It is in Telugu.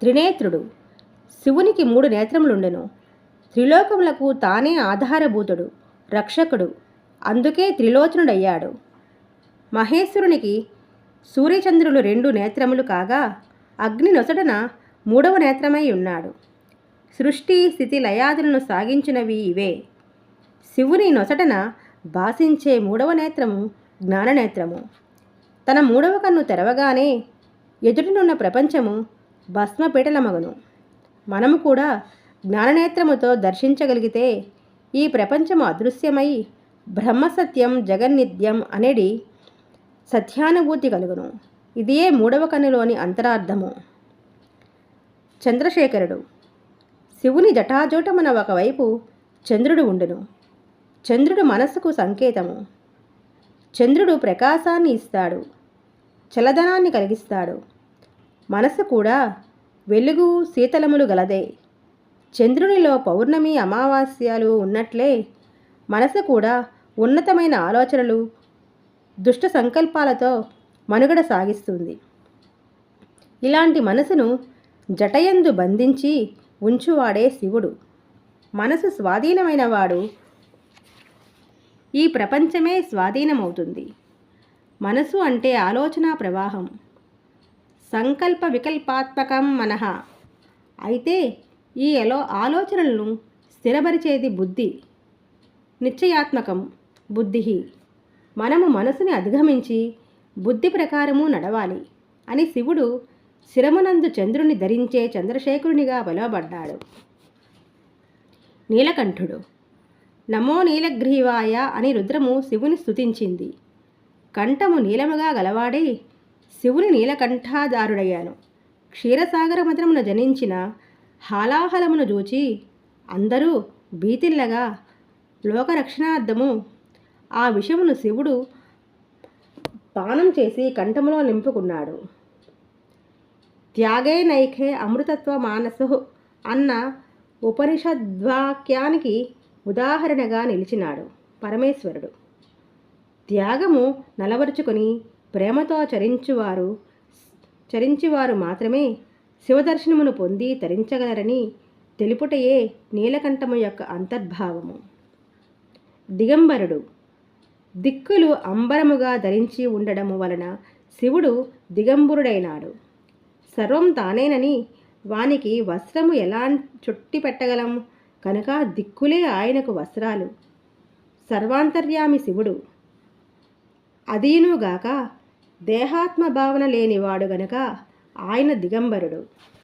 త్రినేత్రుడు. శివునికి మూడు నేత్రములుండెను. త్రిలోకములకు తానే ఆధారభూతుడు రక్షకుడు. అందుకే త్రిలోచనుడయ్యాడు. మహేశ్వరునికి సూర్యచంద్రులు రెండు నేత్రములు కాగా అగ్ని నొసటన మూడవ నేత్రమై ఉన్నాడు. సృష్టి స్థితి లయాదులను సాగించినవి ఇవే. శివుని నొసటన భాసించే మూడవ నేత్రము జ్ఞాననేత్రము. తన మూడవ కన్ను తెరవగానే ఎదుటినున్న ప్రపంచము భస్మపీటల మగను. మనము కూడా జ్ఞాననేత్రముతో దర్శించగలిగితే ఈ ప్రపంచము అదృశ్యమై బ్రహ్మసత్యం జగన్నిత్యం అనేది సత్యానుభూతి కలుగును. ఇదియే మూడవ కన్నులోని అంతరార్థము. చంద్రశేఖరుడు శివుని జటాజూటమున ఒకవైపు చంద్రుడు ఉండును. చంద్రుడు మనస్సుకు సంకేతము. చంద్రుడు ప్రకాశాన్ని ఇస్తాడు. చలదనాన్ని కలిగిస్తాడు. మనసు కూడా వెలుగు శీతలములు గలదే. చంద్రునిలో పౌర్ణమి అమావాస్యాలు ఉన్నట్లే మనసు కూడా ఉన్నతమైన ఆలోచనలు దుష్ట సంకల్పాలతో మనుగడ సాగిస్తుంది. ఇలాంటి మనసును జటయందు బంధించి ఉంచువాడే శివుడు. మనసు స్వాధీనమైన వాడు ఈ ప్రపంచమే స్వాధీనమవుతుంది. మనసు అంటే ఆలోచన ప్రవాహం. సంకల్ప వికల్పాత్మకం మనః. అయితే ఈ ఎలో ఆలోచనలను స్థిరపరిచేది బుద్ధి. నిశ్చయాత్మకం బుద్ధి. మనము మనసుని అధిగమించి బుద్ధి ప్రకారము నడవాలి అని శివుడు శిరమునందు చంద్రుని ధరించే చంద్రశేఖరునిగా పిలువబడ్డాడు. నీలకంఠుడు నమో నీలగ్రీవాయ అని రుద్రము శివుని స్తుతించింది. కంఠము నీలముగా గలవాడే శివుని నీలకంఠాదారుడయ్యాను క్షీరసాగర మధురమున జనించిన హాలాహలమును చూచి అందరూ భీతిల్లగా లోకరక్షణార్థము ఆ విషమును శివుడు పానం చేసి కంఠములో నింపుకున్నాడు. త్యాగే నైఖే అమృతత్వ మానసు అన్న ఉపనిషద్వాక్యానికి ఉదాహరణగా నిలిచినాడు పరమేశ్వరుడు. త్యాగము నలవరుచుకొని ప్రేమతో చరించువారు చరించివారు మాత్రమే శివదర్శనమును పొంది తరించగలరని తెలుపుటయే నీలకంఠము యొక్క అంతర్భావము. దిగంబరుడు. దిక్కులు అంబరముగా ధరించి ఉండడము వలన శివుడు దిగంబరుడైనాడు. సర్వం తానేనని వానికి వస్త్రము ఎలా చుట్టి పెట్టగలం? కనుక దిక్కులే ఆయనకు వస్త్రాలు. సర్వాంతర్యామి శివుడు. అదీనుగాక దేహాత్మ భావన లేనివాడు గనక ఆయన దిగంబరుడు.